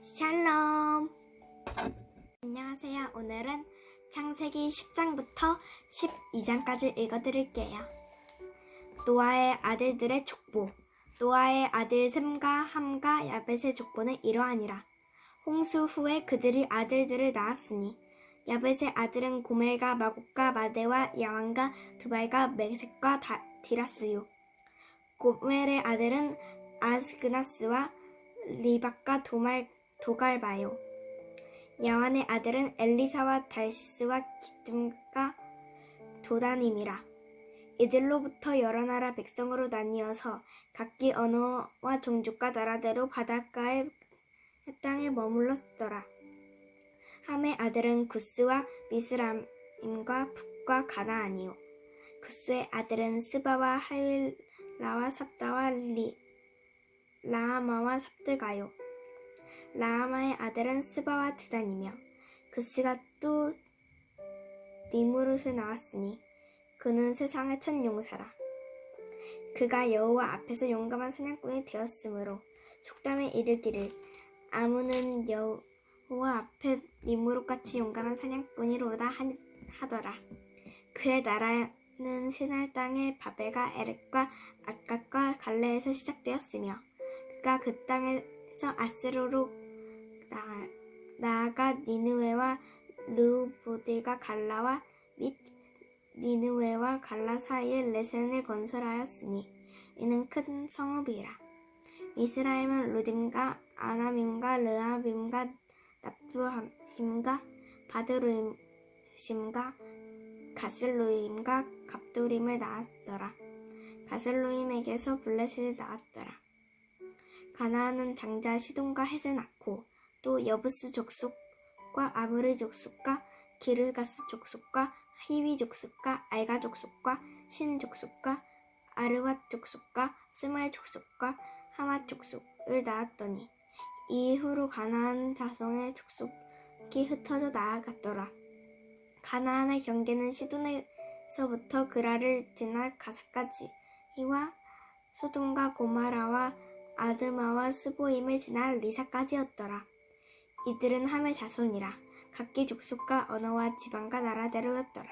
샬롬! 안녕하세요. 오늘은 창세기 10장부터 12장까지 읽어드릴게요. 노아의 아들들의 족보. 노아의 아들 셈과 함과 야벳의 족보는 이러하니라. 홍수 후에 그들이 아들들을 낳았으니 야벳의 아들은 고멜과 마곡과 마데와 야완과 두발과 메색과 다- 디라스요. 고멜의 아들은 아스그나스와 리박과 도말, 도갈바요. 야완의 아들은 엘리사와 달시스와 기뜸과 도다님이라. 이들로부터 여러 나라 백성으로 나뉘어서 각기 언어와 종족과 나라대로 바닷가의 땅에 머물렀더라. 함의 아들은 구스와 미스라임과 북과 가나안이요. 구스의 아들은 스바와 하윌라와 삽다와 리, 라하마와 삽드가요. 라하마의 아들은 스바와 드단이며 그스가 또 니무롯을 낳았으니 그는 세상의 첫 용사라. 그가 여호와 앞에서 용감한 사냥꾼이 되었으므로 속담에 이르기를 아무는 여호와 앞에 니무롯같이 용감한 사냥꾼이로다 하- 하더라. 그의 나라는 시날 땅의 바벨과 에렉과 아갓과 갈레에서 시작되었으며 그가 그 땅에서 아스로로 나아, 나아가 니느웨와 르우보딜과 갈라와 및 니느웨와 갈라 사이에 레센을 건설하였으니 이는 큰 성읍이라. 미스라임은 루딤과 아나밈과 르아빔과 납두힘과 바드루심과 가슬로임과 갑도림을 낳았더라. 가슬로임에게서 블레셋이 나왔더라. 가나안은 장자 시돈과 헷을 낳고 또 여부스 족속과 아무리 족속과 기르가스 족속과 히위 족속과 알가 족속과 신 족속과 아르왓 족속과 스말 족속과 하마 족속을 낳았더니 이후로 가나안 자손의 족속이 흩어져 나아갔더라. 가나안의 경계는 시돈에서부터 그라를 지나 가사까지와 소돔과 고마라와 아드마와 스보임을 지나 리사까지였더라. 이들은 함의 자손이라 각기 족속과 언어와 지방과 나라대로였더라.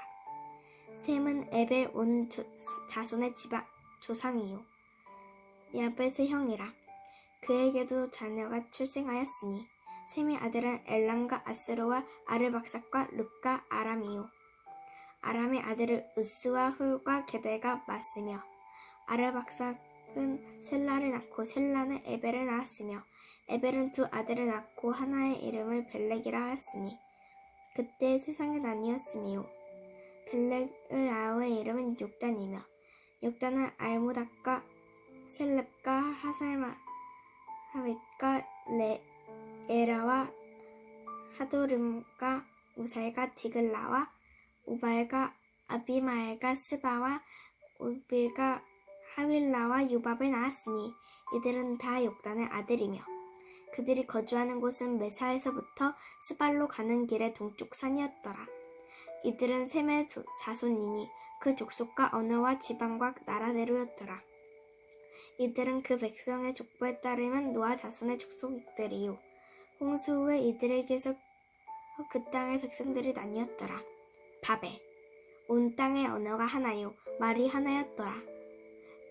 셈은 에벨 온 조- 자손의 지방 조상이요. 야벳의 형이라. 그에게도 자녀가 출생하였으니 셈의 아들은 엘람과 아스로와 아르박삭과 룻과 아람이요. 아람의 아들은 우스와 훌과 게델과 마스며 아르박삭 은 셀라를 낳고 셀라는 에벨을 낳았으며 에벨은 두 아들을 낳고 하나의 이름을 벨렉이라 하였으니 그때 세상에 나뉘었으며 벨렉의 아우의 이름은 욕단이며 욕단은 알모닥과 셀렙과 하살마윗과 레 에라와 하도름과 우살과 디글라와 우발과 아비마엘과 스바와 우빌과 하윌라와 유밥을 낳았으니 이들은 다 욕단의 아들이며 그들이 거주하는 곳은 메사에서부터 스발로 가는 길의 동쪽 산이었더라. 이들은 셈의 조- 자손이니 그 족속과 언어와 지방과 나라대로였더라. 이들은 그 백성의 족보에 따르면 노아 자손의 족속들이요. 홍수 후에 이들에게서 그 땅의 백성들이 나뉘었더라. 바벨. 온 땅의 언어가 하나요. 말이 하나였더라.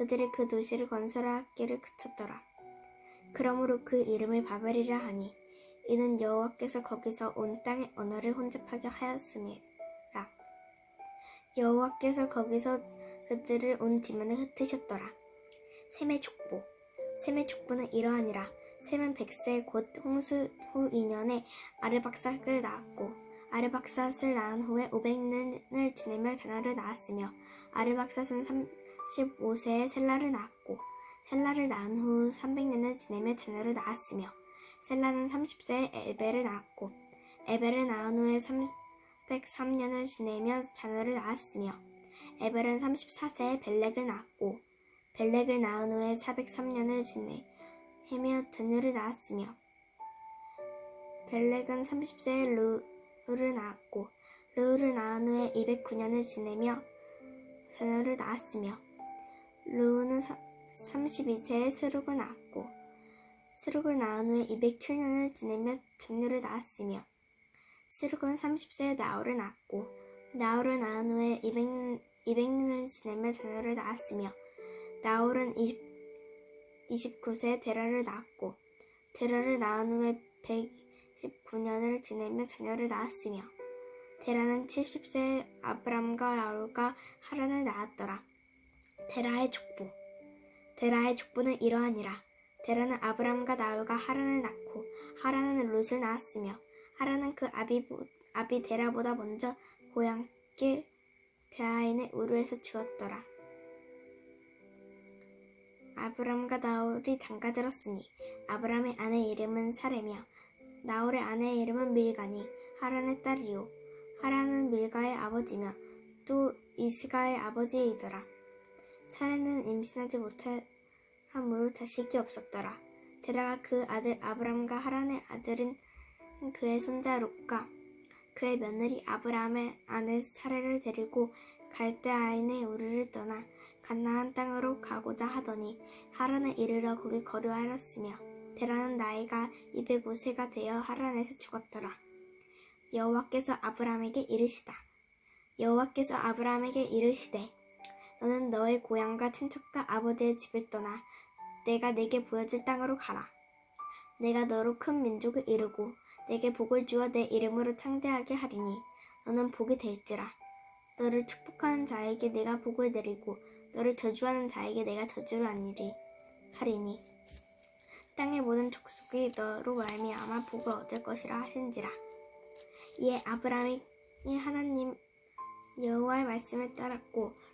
그들이 그 도시를 건설하기를 그쳤더라. 그러므로 그 이름을 바벨이라 하니 이는 여호와께서 거기서 온 땅의 언어를 혼잡하게 하였음이라. 여호와께서 거기서 그들을 온 지면에 흩으셨더라. 셈의 족보. 셈의 족보는 이러하니라. 셈은 백세 곧 홍수 후 2년에 아르박삭을 낳았고 아르박삭을 낳은 후에 500년을 지내며 자녀를 낳았으며 아르박삭은 35세에 셀라를 낳았고 셀라를 낳은 후 300년을 지내며 자녀를 낳았으며 셀라는 30세에 에벨을 낳았고 에벨을 낳은 후에 303년을 지내며 자녀를 낳았으며 에벨은 34세에 벨렉을 낳았고 벨렉을 낳은 후에 403년을 지내며 자녀를 낳았으며 벨렉은 30세에 르우를 낳았고 르우를 낳은 후에 209년을 지내며 자녀를 낳았으며 르우는 32세에 스룩을 낳았고 스룩을 낳은 후에 207년을 지내며 자녀를 낳았으며 스룩은 30세에 나홀을 낳았고 나홀을 낳은 후에 200, 200년을 지내며 자녀를 낳았으며 나홀은 20, 29세에 데라를 낳았고 데라를 낳은 후에 119년을 지내며 자녀를 낳았으며 데라는 70세에 아브람과 나홀과 하란을 낳았더라. 데라의 족보 데라의 족보는 이러하니라. 데라는 아브람과 나홀과 하란을 낳고 하란은 룻을 낳았으며 하란은 그 아비, 아비 데라보다 먼저 고향길 대하인의 우르에서 주었더라. 아브람과 나홀이 장가들었으니 아브람의 아내 이름은 사레며 나홀의 아내 이름은 밀가니 하란의 딸이요 하란은 밀가의 아버지며 또 이스가의 아버지이더라. 사레는 임신하지 못함으로 자식이 없었더라. 데라가 그 아들 아브람과 하란의 아들은 그의 손자 롯과 그의 며느리 아브람의 아내 사레를 데리고 갈대아인의 우르를 떠나 간나안 땅으로 가고자 하더니 하란에 이르러 거기 거류하였으며 데라는 나이가 205세가 되어 하란에서 죽었더라. 여호와께서 아브람에게 이르시다. 여호와께서 아브람에게 이르시되 너는 너의 고향과 친척과 아버지의 집을 떠나 내가 내게 보여줄 땅으로 가라. 내가 너로 큰 민족을 이루고 내게 복을 주어 내 이름으로 창대하게 하리니 너는 복이 될지라. 너를 축복하는 자에게 내가 복을 내리고 너를 저주하는 자에게 내가 저주를 아니리 하리니 땅의 모든 족속이 너로 말미암아 복을 얻을 것이라 하신지라. 이에 아브라함이 하나님 여호와의 말씀을 따랐고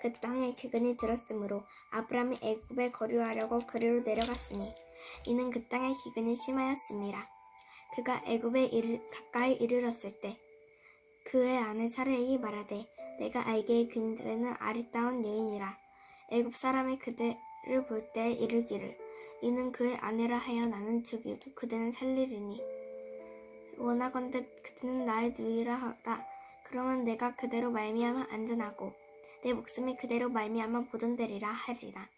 그 땅에 기근이 들었으므로 아브라함이 애굽에 거류하려고 그리로 내려갔으니 이는 그 땅에 기근이 심하였습니다. 그가 애굽에 이르, 가까이 이르렀을 때 그의 아내 사레이 말하되 내가 알기에 그대는 아리따운 여인이라 애굽 사람이 그대를 볼 때 이르기를 이는 그의 아내라 하여 나는 죽이고 그대는 살리리니 원하건대 그대는 나의 누이라 하라 그러면 내가 그대로 말미암아 안전하고 내 목숨이 그대로 말미암아 보존되리라 하리라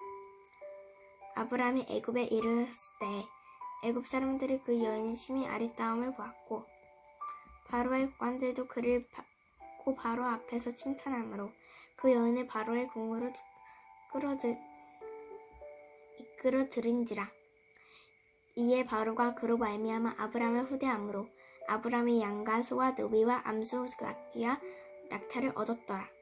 아브라함이 애굽에 이르렀을 때 애굽 사람들이 그 여인의 심히 아리따움을 보았고 바로의 관들도 그를 고 바로 앞에서 칭찬하므로 그 여인을 바로의 궁으로 끌어들 이끌어 들인지라 이에 바로가 그로 말미암아 아브람을 후대함으로 아브람이 양과 소와 노비와 암수 낙기와 낙타를 얻었더라.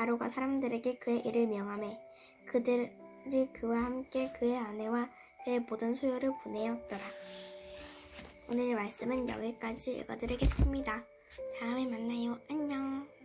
바로가 사람들에게 그의 일을 명하매 그들이 그와 함께 그의 아내와 그의 모든 소유를 보내었더라. 오늘의 말씀은 여기까지 읽어드리겠습니다. 다음에 만나요. 안녕.